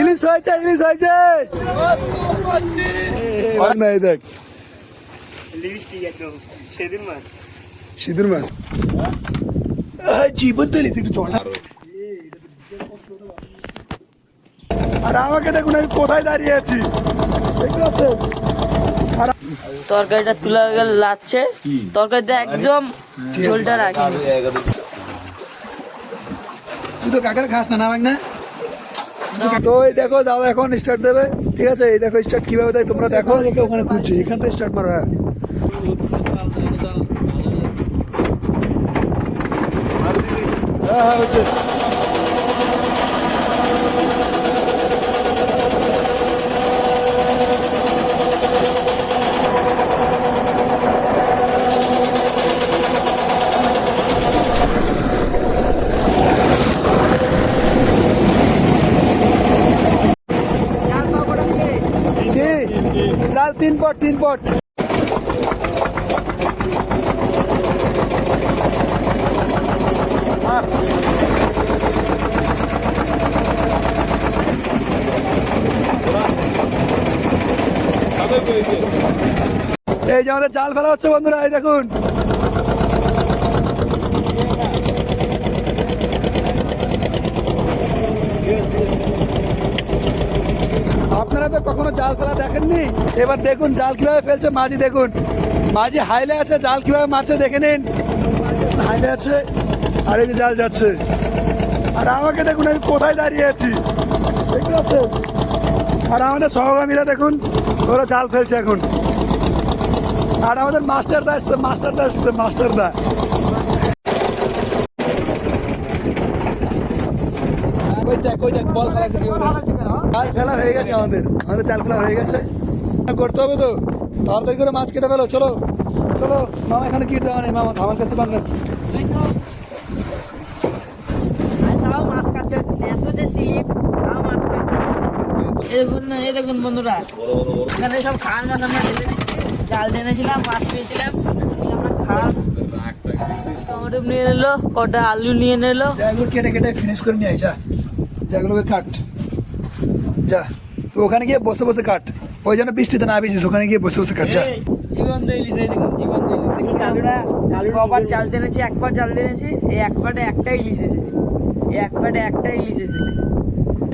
ইলিশ হয়েছে ইলিশ হয়েছে। দেখ। সিঁদুর মাছ। জীবন তো ইলিশ একটু আর আমাকে দেখুন আমি কোথায় দাঁড়িয়ে আছি। তরকারিটা তুলে গেলে লাগছে তরকারিতে একদম ঝোলটা রাখিনি তুই তো কাকার খাস না না না তো এই দেখো দাদা এখন স্টার্ট দেবে। ঠিক আছে? এই দেখো স্টার্ট কীভাবে দেয় তোমরা দেখো। দেখে ওখানে খুঁজছি। এখান থেকে স্টার্ট মারো হ্যাঁ। হ্যাঁ হ্যাঁ হয়েছে কি চাল তিন পট তিন পট। এই যে আমাদের জাল ফেলা হচ্ছে বন্ধুরা এই দেখুন। আপনারা তো কখনো জাল ফেলা দেখেননি? এবার দেখুন জাল কীভাবে ফেলছে মাঝি দেখুন। মাঝি হাইলে আছে জাল কীভাবে মারছে দেখে নিন। হাইলে আছে আর এই যে জাল যাচ্ছে। আর আমাকে দেখুন আমি কোথায় দাঁড়িয়ে আছি? দেখতে পাচ্ছেন? আর আমাদের সহগামীরা দেখুন ওরা জাল ফেলছে এখন। আর আমাদের মাস্টারদা আসছে মাস্টারদা আসছে মাস্টারদা ওই দেখ ওই দেখ বল ফেলা জাল ফেলা হয়ে গেছে আমাদের। আমাদের জাল ফেলা হয়ে গেছে। করতে হবে তো। তাড়াতাড়ি করে মাছ কেটে ফেলো চলো। চলো মামা এখানে কিট দেওয়া নেই মামা? আমার কাছে বান্ধব এই দেখুন না এই দেখুন বন্ধুরা। এখানে সব খাওয়ার মাছ আমরা ঢেলে দিচ্ছি। জাল টেনেছিলাম মাছ পেয়েছিলাম। খাওয়া টমেটো নিয়ে নিলো কটা আলু নিয়ে নিলো কেটে কেটে ফিনিশ করে নিয়ে যা। জায়গুলোকে কাট। যা তুই ওখানে গিয়ে বসে বসে কাট ওই জন্য বৃষ্টিতে না বেশিস ওখানে গিয়ে বসে বসে কাট যা এই দেখুন কবার জাল একবার জাল টেনেছি এই এক পাটে একটা ইলিশ এসেছে এই এক পাটে একটা ইলিশ এসেছে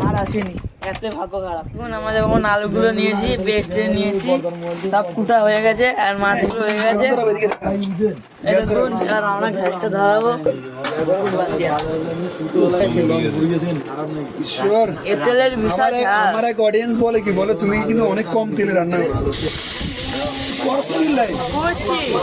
আর আসেনি এত ভাগ্য খারাপ এখন আমাদের যখন আলুগুলো নিয়েছি পেস্টে নিয়েছি সব কুটা হয়ে গেছে আর মাছগুলো হয়ে গেছে দেখুন আর আমরা গ্যাসটা ধরাবো। ঈশ্বর আমার এক- অডিয়েন্স বলে কি? বলে তুমি কিন্তু অনেক কম তেলে রান্না করো। লাগে? করছি।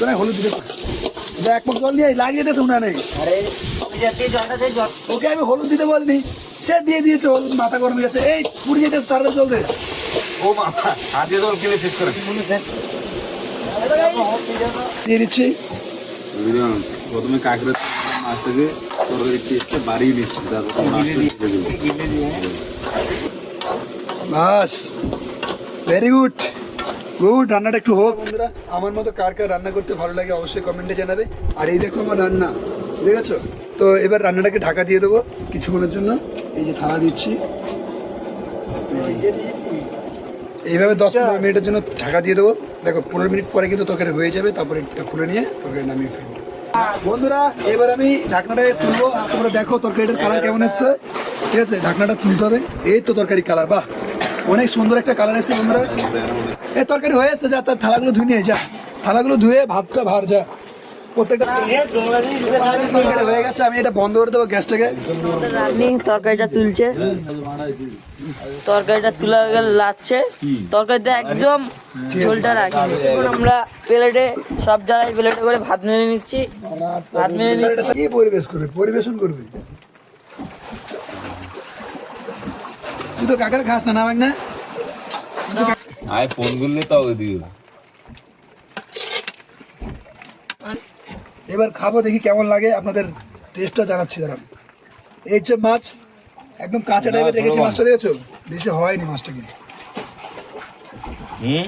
এই যে দি পড়েছে তো না হলুদ দিতে এক মগ জল আয়, লাগিয়ে দে তোমরা নেই। দিয়ে ওকে আমি হলুদ দিতে বলিনি সে দিয়ে দিয়েছে হলুদ মাথা গরম হয়ে গেছে। এই পুড়ে যেতে তাড়াতাড়ি জল দে। ও মামা আজকে জল কিনে শেষ করে দিয়ে দিচ্ছি। প্রথমে কাঁকড়া তরকারি টেস্টটা বাড়িয়ে মাছটা ঢেলে বাস ভেরি গুড গুড রান্নাটা একটু হোক। বন্ধুরা আমার মতো কার কার রান্না করতে ভালো লাগে অবশ্যই কমেন্টে জানাবে। আর এই দেখো আমার রান্না ঠিক আছে তো এবার রান্নাটাকে ঢাকা দিয়ে দেবো কিছুক্ষণের জন্য। এই যে থালা দিচ্ছি। এইভাবে দশ পনেরো মিনিটের জন্য ঢাকা দিয়ে দেবো। দেখো পনেরো মিনিট পরে কিন্তু তরকারি হয়ে যাবে তারপরে এটা খুলে নিয়ে তরকারি নামিয়ে ফেলব। বন্ধুরা এবার আমি ঢাকনাটাকে তুলবো। আর তোমরা দেখো তরকারিটার কালার কেমন এসছে। ঠিক আছে ঢাকনাটা তুলতে হবে। এই তো তরকারি কালার বাহ। অনেক সুন্দর একটা কালার এসছে বন্ধুরা। এই তরকারি হয়ে এসছে যা তার থালাগুলো ধুয়ে নিয়ে যা। থালাগুলো ধুয়ে ভাতটা ভার যা। প্রত্যেকটা তরকারি হয়ে গেছে আমি এটা বন্ধ করে দেবো গ্যাসটাকে। তরকারিটা তুলছে। তরকারিটা তুলে গেলে লাগছে একদম ঝোলটা এখন আমরা প্লেটে সব জায়গায় প্লেটে করে ভাত মেরে নিচ্ছি। ভাত মেরে নিচ্ছি পরিবেশ করবে? পরিবেশন করবে? তুই তো কাকার খাস না না ভাই না আয় ফোন করলে তাও দিও। এবার খাব দেখি কেমন লাগে আপনাদের টেস্টটা জানাচ্ছি দাঁড়ান। এই হচ্ছে মাছ একদম কাঁচা টাইপের রেখেছি মাছটা দেখেছ? বেশি হয়নি মাছটাকে হুম?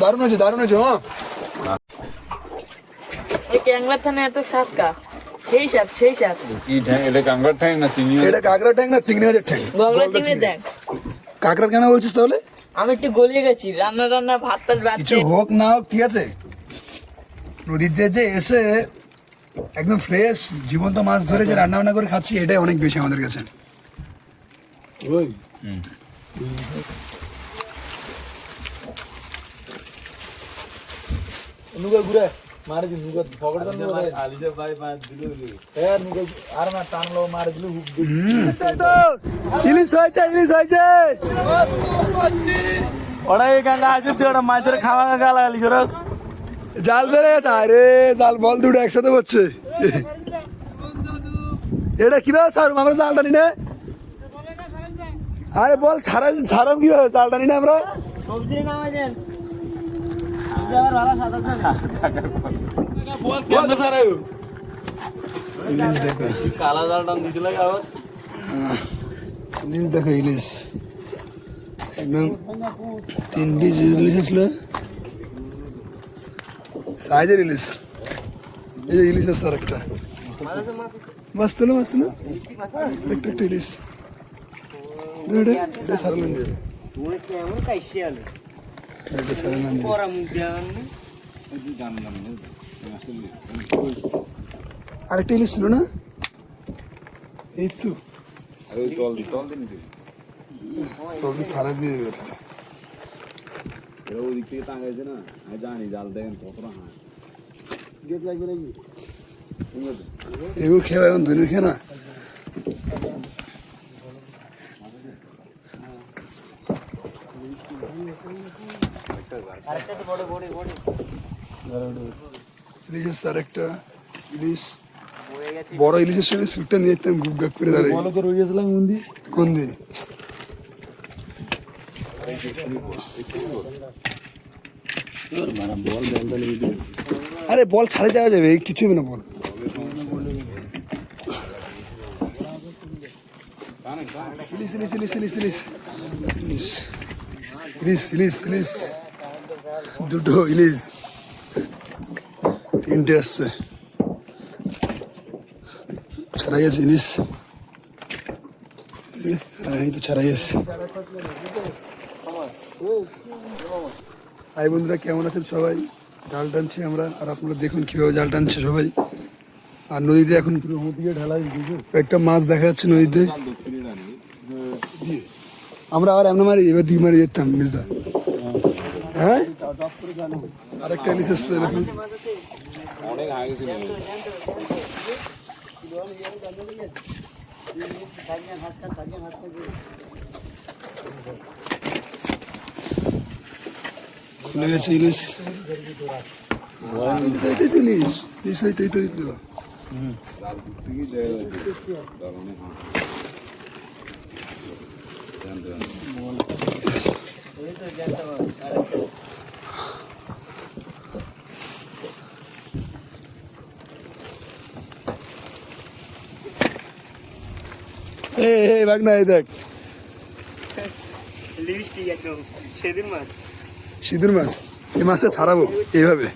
দারুণ হয়েছে দারুণ হয়েছে হ্যাঁ। এই ক্যাংলার থানে এত স্বাদ কা? সেই স্বাদ সেই স্বাদ কি ঠ্যাং? এটা কাঁকড়ার ঠ্যাং না চিংড়ি? এটা কাঁকড়া ট্যাং না চিংড়ি মাছের গলগলা চিংড়ি দেখ। কাঁকড়া কেন বলছিস তাহলে? আমি একটু গলিয়ে গেছি রান্না রান্না ভাত টাত কিছু হোক না হোক ঠিক আছে? নদীতে যে এসে একদম ফ্রেশ জীবন্ত মাছ ধরে যে রান্না বান্না করে খাচ্ছি এটাই অনেক বেশি আমাদের কাছে। নুগা ঘুরে ಮಾಡಿದ್ವಿ ನುಗ್ಗ ಹೊಗಡ್ದ ಅಲ್ಲಿದೆ ಬಾಯಿ ಮಾಡಿದ್ಲು ಏ ನುಗ್ಗ ಆರ ನಾ ತಾನ್ಲೋ ಮಾಡಿದ್ಲು ಹುಗ್ಗಿ ಇಲಿಸ್ ಹೋಯ್ತೆ জাল বেড়ে গেছে আরে জাল বল দুটো একসাথে পড়ছে এটা কীভাবে ছাড়ুম আমরা জাল টানি না? আরে বল ছাড়া ছাড়াম কীভাবে? জাল টানি না আমরা? ইলিশ দেখো কালা জাল টান দিছিল গাওয়া ইলিশ দেখো ইলিশ একদম তিন পিস ইলিশ আসলো সাইজের ইলিশ এই যে ইলিশ আছে আর একটা মাছ তুলো মাছ তুলো একটু একটু আরেকটা ইলিশ ছিল না? এই তো। আরে ওই তল দি তল দিন তুই সবজি সারা দিয়ে দেবে এটা। এরা ওই দিক থেকে টাঙাইছে না আমি জানি জাল দেখেন কতটা হয় গেট লাগবে নাকি এগুলো খেয়ে এখন ধরে খেয়ে না? ইলিশ আছে আরেকটা ইলিশ বড় ইলিশের সঙ্গে সুটটা নিয়ে যেতাম গুপ গাপ করে দাঁড়াই। কোন দিন? আরে বল ছাড়ে দেওয়া যাবে কিছু হবে না বল। ইলিশ ইলিশ ইলিশ ইলিশ ইলিশ। ইলিশ ইলিশ ইলিশ। দুটো ইলিশ তিনটে আসছে ছাড়াই আছে ইলিশ এই তো ছাড়াই আছে হাই বন্ধুরা, কেমন আছেন সবাই? জাল টানছি আমরা, আর আপনারা দেখুন কীভাবে জাল টানছে সবাই। আর নদীতে এখন একটা মাছ দেখা যাচ্ছে নদীতে। আমরা আবার এমন মারি, এবার দিকে মারি যেতাম বুঝতে হ্যাঁ? আরেকটা ইলিশ এসছে দেখুন। অনেক খুলে গেছে ইলিশ ইলিশ ইলিশ তো এই ভাগ না এই দেখ। সিঁদুর মাছ। এই মাছটা ছাড়াবো এইভাবে।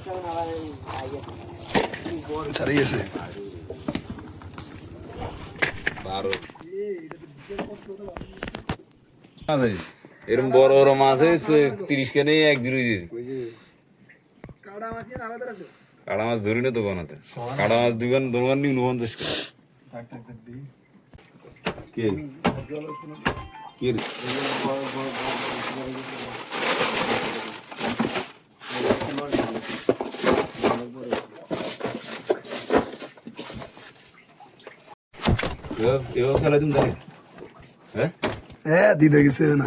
ছাড়িয়েছে বারো। এরকম বড় বড় মাছ হয়েছে তিরিশ কেনে এক জুড়ি কাড়া মাছ ধরি না দোকানতে। কাড়া মাছ দোকান দোকান নি উনপঞ্চাশ টাকা কে? এবার- এবার খেলা তুমি দেখে। হ্যাঁ? হ্যাঁ দিদা গেছে না।